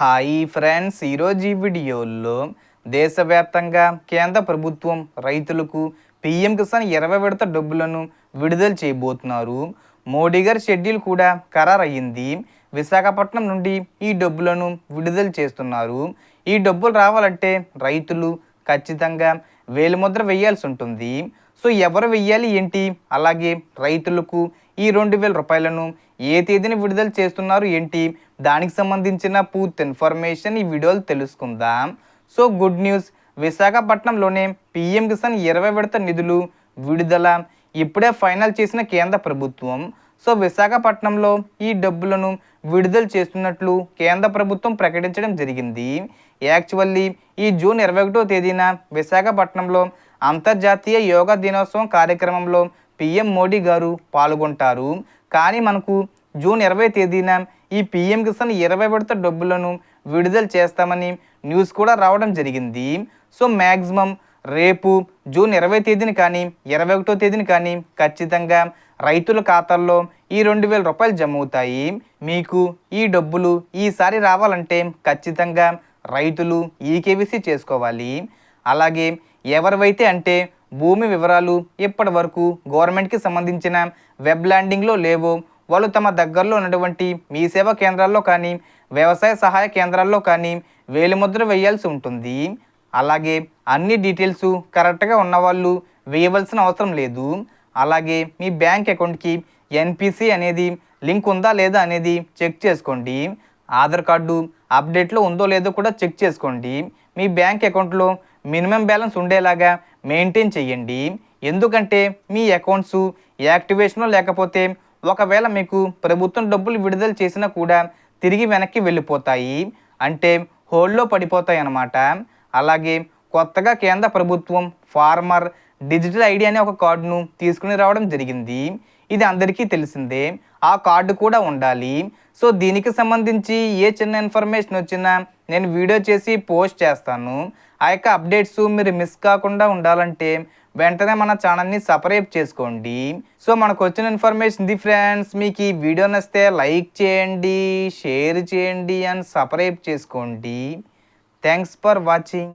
Hi friends. ఈరోజు ఈ వీడియోలో దేశవ్యాప్తంగా కేంద్ర ప్రభుత్వం రైతులకు పిఎం కిసాన్ ఇరవై విడత డబ్బులను విడుదల చేయబోతున్నారు. మోడీ గారి షెడ్యూల్ కూడా ఖరారయ్యింది. విశాఖపట్నం నుండి ఈ డబ్బులను విడుదల చేస్తున్నారు. ఈ డబ్బులు రావాలంటే రైతులు ఖచ్చితంగా వేలిముద్ర వేయాల్సి ఉంటుంది. సో ఎవరు వెయ్యాలి ఏంటి? అలాగే రైతులకు ఈ రెండు వేల రూపాయలను ఏ తేదీన విడుదల చేస్తున్నారు ఏంటి? దానికి సంబంధించిన పూర్తి ఇన్ఫర్మేషన్ ఈ వీడియోలో తెలుసుకుందాం. So good news. విశాఖపట్నంలోనే PM Kisan ఇరవై విడత నిధులు విడుదల. ఇప్పుడే ఫైనల్ చేసిన కేంద్ర ప్రభుత్వం. సో విశాఖపట్నంలో ఈ డబ్బులను విడుదల చేస్తున్నట్లు కేంద్ర ప్రభుత్వం ప్రకటించడం జరిగింది. యాక్చువల్లీ ఈ జూన్ ఇరవై ఒకటో తేదీన విశాఖపట్నంలో అంతర్జాతీయ యోగా దినోత్సవం కార్యక్రమంలో పిఎం మోడీ గారు పాల్గొంటారు. కానీ మనకు జూన్ ఇరవై తేదీన ఈ పిఎం కిసాన్ ఇరవై విడత డబ్బులను విడుదల చేస్తామని న్యూస్ కూడా రావడం జరిగింది. సో మ్యాక్సిమం రేపు జూన్ ఇరవై తేదీని కానీ ఇరవై ఒకటో తేదీని కానీ ఖచ్చితంగా రైతుల ఖాతాల్లో ఈ రెండు వేల రూపాయలు జమ అవుతాయి. మీకు ఈ డబ్బులు ఈసారి రావాలంటే ఖచ్చితంగా రైతులు ఈకేవీసీ చేసుకోవాలి. అలాగే ఎవరివైతే అంటే భూమి వివరాలు ఇప్పటి వరకు గవర్నమెంట్కి సంబంధించిన వెబ్ ల్యాండింగ్లో లేవో వాళ్ళు తమ దగ్గరలో ఉన్నటువంటి మీ సేవా కేంద్రాల్లో కానీ వ్యవసాయ సహాయ కేంద్రాల్లో కానీ వేలిముద్ర వేయాల్సి ఉంటుంది. అలాగే అన్ని డీటెయిల్స్ కరెక్ట్గా ఉన్నవాళ్ళు వేయవలసిన అవసరం లేదు. అలాగే మీ బ్యాంక్ అకౌంట్కి ఎన్పిసి అనేది లింక్ ఉందా లేదా అనేది చెక్ చేసుకోండి. ఆధార్ కార్డు అప్డేట్లో ఉందో లేదో కూడా చెక్ చేసుకోండి. మీ బ్యాంక్ అకౌంట్లో మినిమం బ్యాలెన్స్ ఉండేలాగా మెయింటైన్ చేయండి. ఎందుకంటే మీ అకౌంట్స్ యాక్టివేషన్లో లేకపోతే ఒకవేళ మీకు ప్రభుత్వం డబ్బులు విడుదల చేసినా కూడా తిరిగి వెనక్కి వెళ్ళిపోతాయి. అంటే హోల్డ్లో పడిపోతాయి అన్నమాట అలాగే కొత్తగా కేంద్ర ప్రభుత్వం ఫార్మర్ డిజిటల్ ఐడి అనే ఒక కార్డును తీసుకుని రావడం జరిగింది. ఇది అందరికీ తెలిసిందే. ఆ కార్డు కూడా ఉండాలి. సో దీనికి సంబంధించి ఏ చిన్న ఇన్ఫర్మేషన్ వచ్చినా నేను వీడియో చేసి పోస్ట్ చేస్తాను. ఆ యొక్క అప్డేట్స్ మీరు మిస్ కాకుండా ఉండాలంటే వెంటనే మన ఛానల్ని సపరేట్ చేసుకోండి. సో మనకు వచ్చిన ఇన్ఫర్మేషన్ ఇది ఫ్రెండ్స్ మీకు ఈ వీడియో నచ్చితే లైక్ చేయండి షేర్ చేయండి అండ్ సపరేట్ చేసుకోండి. Thanks for watching.